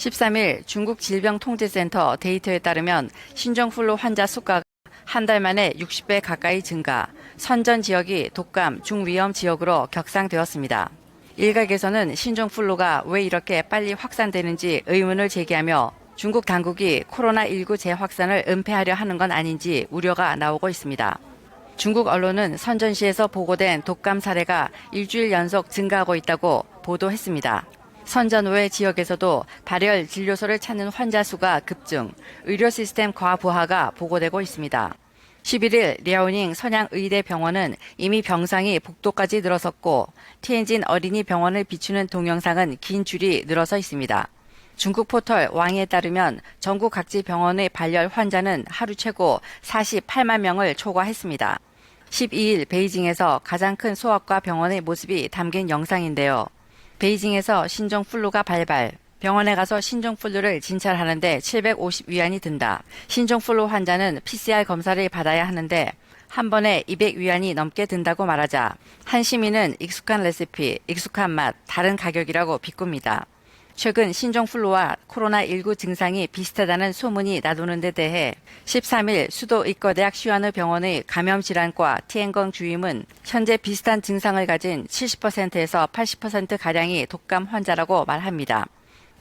13일 중국 질병통제센터 데이터에 따르면 신종플루 환자 수가 한 달 만에 60배 가까이 증가, 선전 지역이 독감 중위험 지역으로 격상되었습니다. 일각에서는 신종플루가 왜 이렇게 빨리 확산되는지 의문을 제기하며 중국 당국이 코로나19 재확산을 은폐하려 하는 건 아닌지 우려가 나오고 있습니다. 중국 언론은 선전시에서 보고된 독감 사례가 일주일 연속 증가하고 있다고 보도했습니다. 선전 외 지역에서도 발열 진료소를 찾는 환자 수가 급증, 의료 시스템 과부하가 보고되고 있습니다. 11일 랴오닝 선양의대병원은 이미 병상이 복도까지 늘어섰고 티엔진 어린이 병원을 비추는 동영상은 긴 줄이 늘어서 있습니다. 중국 포털 왕에 따르면 전국 각지 병원의 발열 환자는 하루 최고 48만 명을 초과했습니다. 12일 베이징에서 가장 큰 소아과 병원의 모습이 담긴 영상인데요. 베이징에서 신종 플루가 발발. 병원에 가서 신종 플루를 진찰하는데 750위안이 든다. 신종 플루 환자는 PCR 검사를 받아야 하는데 한 번에 200위안이 넘게 든다고 말하자 한 시민은 익숙한 레시피, 익숙한 맛, 다른 가격이라고 비꿉니다. 최근 신종플루와 코로나19 증상이 비슷하다는 소문이 나도는 데 대해 13일 수도 의과대학 시완의 병원의 감염질환과 티엔건 주임은 현재 비슷한 증상을 가진 70%에서 80%가량이 독감 환자라고 말합니다.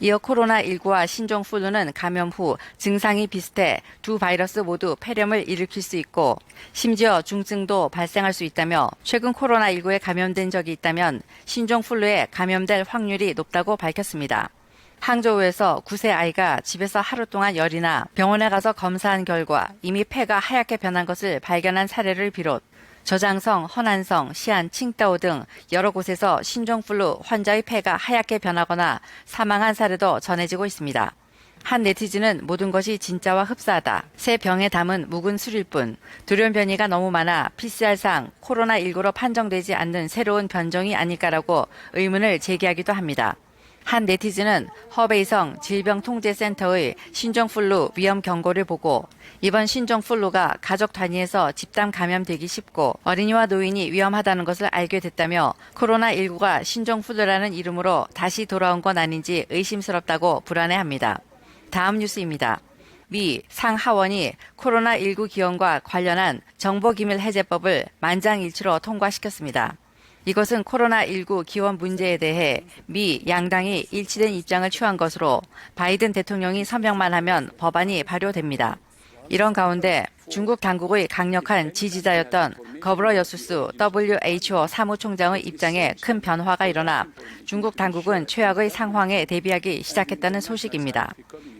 이어 코로나19와 신종플루는 감염 후 증상이 비슷해 두 바이러스 모두 폐렴을 일으킬 수 있고 심지어 중증도 발생할 수 있다며 최근 코로나19에 감염된 적이 있다면 신종플루에 감염될 확률이 높다고 밝혔습니다. 항저우에서 9세 아이가 집에서 하루 동안 열이나 병원에 가서 검사한 결과 이미 폐가 하얗게 변한 것을 발견한 사례를 비롯 저장성, 허난성, 시안, 칭다오 등 여러 곳에서 신종플루 환자의 폐가 하얗게 변하거나 사망한 사례도 전해지고 있습니다. 한 네티즌은 모든 것이 진짜와 흡사하다. 새 병에 담은 묵은 술일 뿐. 돌연 변이가 너무 많아 PCR상 코로나19로 판정되지 않는 새로운 변종이 아닐까라고 의문을 제기하기도 합니다. 한 네티즌은 허베이성 질병통제센터의 신종플루 위험 경고를 보고 이번 신종플루가 가족 단위에서 집단 감염되기 쉽고 어린이와 노인이 위험하다는 것을 알게 됐다며 코로나19가 신종플루라는 이름으로 다시 돌아온 건 아닌지 의심스럽다고 불안해합니다. 다음 뉴스입니다. 미 상하원이 코로나19 기원과 관련한 정보기밀 해제법을 만장일치로 통과시켰습니다. 이것은 코로나19 기원 문제에 대해 미 양당이 일치된 입장을 취한 것으로 바이든 대통령이 서명만 하면 법안이 발효됩니다. 이런 가운데 중국 당국의 강력한 지지자였던 거브러 여수스 WHO 사무총장의 입장에 큰 변화가 일어나 중국 당국은 최악의 상황에 대비하기 시작했다는 소식입니다.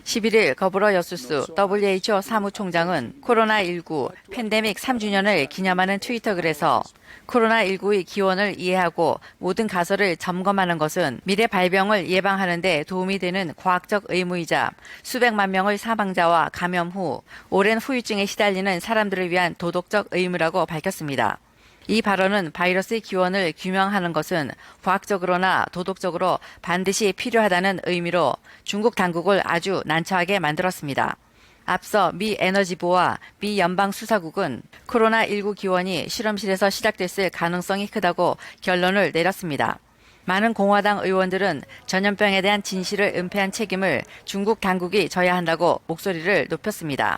11일 거브러 여수스 WHO 사무총장은 코로나19 팬데믹 3주년을 기념하는 트위터 글에서 코로나19의 기원을 이해하고 모든 가설을 점검하는 것은 미래 발병을 예방하는 데 도움이 되는 과학적 의무이자 수백만 명의 사망자와 감염 후 오랜 후유증에 시달리는 사람들을 위한 도덕적 의무라고 밝혔습니다. 이 발언은 바이러스의 기원을 규명하는 것은 과학적으로나 도덕적으로 반드시 필요하다는 의미로 중국 당국을 아주 난처하게 만들었습니다. 앞서 미 에너지부와 미 연방수사국은 코로나19 기원이 실험실에서 시작됐을 가능성이 크다고 결론을 내렸습니다. 많은 공화당 의원들은 전염병에 대한 진실을 은폐한 책임을 중국 당국이 져야 한다고 목소리를 높였습니다.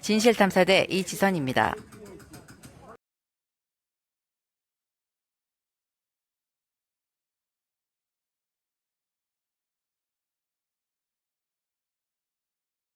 진실탐사대 이지선입니다.